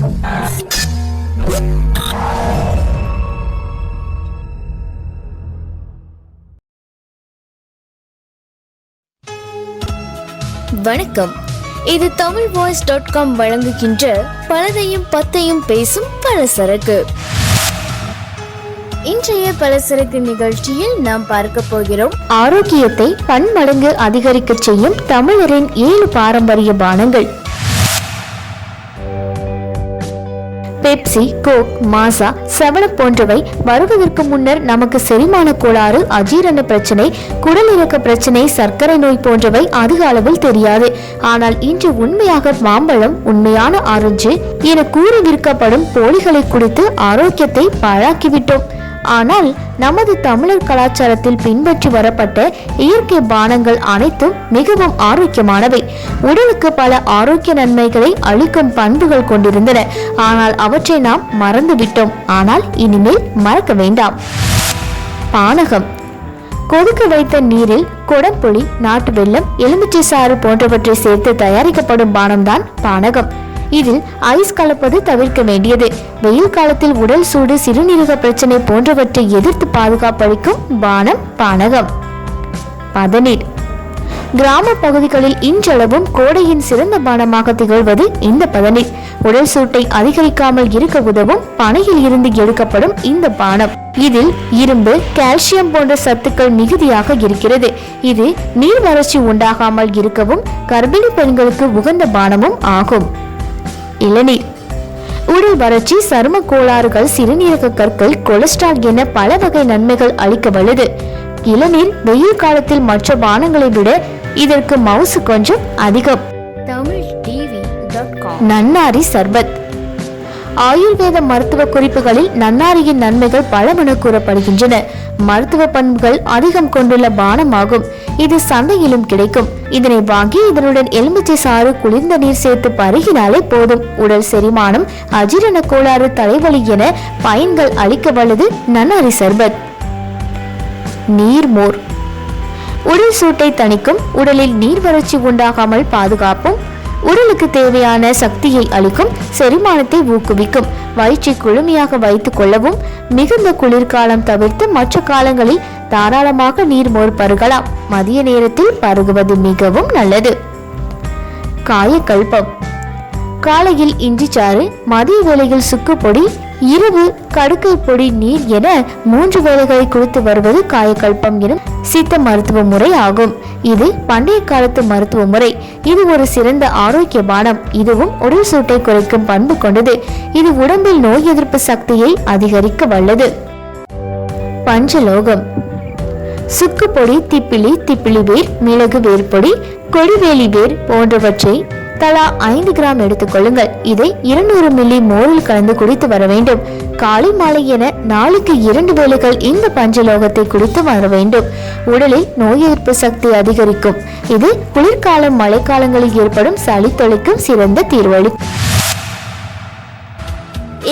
வணக்கம். இது Tamil voice dot com வழங்குகின்ற பலதையும் பத்தையும் பேசும் பலசரக்கு. இன்றைய பலசரக்கு நிகழ்ச்சியில் நாம் பார்க்க போகிறோம் ஆரோக்கியத்தை பன்மடங்கு அதிகரிக்க செய்யும் தமிழரின் ஏழு பாரம்பரிய பானங்கள். பெப்சி கோக் மாசா செவனப் போன்றவை வருவதற்கு முன்னர் நமக்கு செரிமான கோளாறு அஜீரண பிரச்சனை குடலிறக்க பிரச்சனை சர்க்கரை நோய் போன்றவை அதிக அளவில் தெரியாது. ஆனால் இன்று உண்மையாக மாம்பழம் உண்மையான ஆரஞ்சு என கூறி விற்கப்படும் போலிகளை குடித்து ஆரோக்கியத்தை பாழாக்கிவிட்டோம். ஆனால் நமது தமிழர் கலாச்சாரத்தில் பின்பற்றி வரப்பட்ட இயற்கை பானங்கள் அனைத்தும் மிகவும் ஆரோக்கியமானவை. உடலுக்கு பல ஆரோக்கிய நன்மைகளை அளிக்கும் பண்புகள் கொண்டிருந்தன. ஆனால் அவற்றை நாம் மறந்துவிட்டோம் ஆனால் இனிமேல் மறக்க வேண்டாம். பானகம். கொதிக்க வைத்த நீரில் கொடம்புளி நாட்டு வெள்ளம் எலுமிச்சை சாறு போன்றவற்றை சேர்த்து தயாரிக்கப்படும் பானம்தான் பானகம். இதில் ஐஸ் கலப்பது தவிர்க்க வேண்டியது. வெயில் காலத்தில் உடல் சூடு சிறுநீரக பிரச்சனை போன்றவற்றை எதிர்த்து பாதுகாப்பளிக்கும் பானம் பானகம். பதநீர். கிராம பகுதிகளில் இன்றளவும் கோடையின் சிறந்த பானமாக திகழ்வது இந்த பதநீர். உடல் சூட்டை அதிகரிக்காமல் இருக்க உதவும் பனையில் இருந்து எடுக்கப்படும் இந்த பானம். இதில் இரும்பு கால்சியம் போன்ற சத்துக்கள் மிகுதியாக இருக்கிறது. இது நீர் வறட்சி உண்டாகாமல் இருக்கவும் கர்ப்பிணி பெண்களுக்கு உகந்த பானமும் ஆகும். இளநீர் உடல் வறட்சி சரும கோளாறுகள் சிறுநீரக கற்கள் கொலஸ்ட்ரால் என பல வகை நன்மைகள் அளிக்க வல்லது. இளநீர் வெயில் காலத்தில் மற்ற பானங்களை விட இதற்கு மவுசு கொஞ்சம் அதிகம். தமிழ் டிவி நன்னாரி சர்பத். ஆயுர்வேத மருத்துவ குறிப்புகளில் நன்னாரியின் நன்மைகள் பலமென கூறப்படுகின்றன. மருத்துவ பண்புகள் அதிகம் கொண்டுள்ள பானமாகும். இது சந்தையிலும் கிடைக்கும். இதனை வாங்கி இதனுடன் எலுமிச்சை சாறு குளிர்ந்த நீர் சேர்த்து பருகினாலே போதும். உடல் செரிமானம் அஜீரண கோளாறு தலைவலி என பயன்கள் அளிக்க வல்லது நன்னாரி சர்பத். நீர்மோர் உடல் சூட்டை தணிக்கும் உடலில் நீர் வறட்சி உண்டாகாமல் பாதுகாப்பும் உடலுக்கு தேவையான சக்தியை அளிக்கும் செரிமானத்தை ஊக்குவிக்கும் வயிற்றை குழுமையாக வைத்துக் கொள்ளவும் மிகுந்த குளிர்காலம் தவிர்த்து மற்ற காலங்களில் தாராளமாக நீர்மோர் பருகலாம். மதிய நேரத்தில் பருகுவது மிகவும் நல்லது. காயக்கல்பம். காலையில் இஞ்சி சாறு மதிய வேளையில் சுக்கு பொடி இரவு கடுக்கை பொடி நீர் என மூன்று வேலைகளை குடித்து வருவது காயக்கல்பம் எனும் சித்த மருத்துவ முறை ஆகும். இது பண்டைய காலத்து மருத்துவ முறை. இது ஒரு சிறந்த ஆரோக்கிய பானம். இதுவும் உடல் சூட்டை குறைக்கும் பண்பு கொண்டது. இது உடம்பில் நோய் எதிர்ப்பு சக்தியை அதிகரிக்க வல்லது. பஞ்சலோகம். சுக்குப்பொடி திப்பிலி திப்பிலி வேர் மிளகு வேர் பொடி கொடிவேலி வேர் போன்றவற்றை தலா ஐந்து கிராம் எடுத்துக்கொள்ளுங்கள் இதை இருநூறு மில்லி மோரில் கலந்து குடித்து வர வேண்டும். காலை மாலை என நாளுக்கு இரண்டு வேளைகள் இந்த பஞ்சலோகத்தை குடித்து வர வேண்டும். உடலில் நோய் எதிர்ப்பு சக்தி அதிகரிக்கும். இது குளிர்காலம் மழைக்காலங்களில் ஏற்படும் சளி தொலைக்கும் சிறந்த தீர்வளி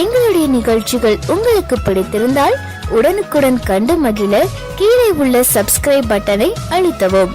எங்களுடைய நிகழ்ச்சிகள் உங்களுக்கு பிடித்திருந்தால் உடனுக்குடன் கண்டு மகிழ கீழே உள்ள சப்ஸ்கிரைப் பட்டனை அழுத்தவும்.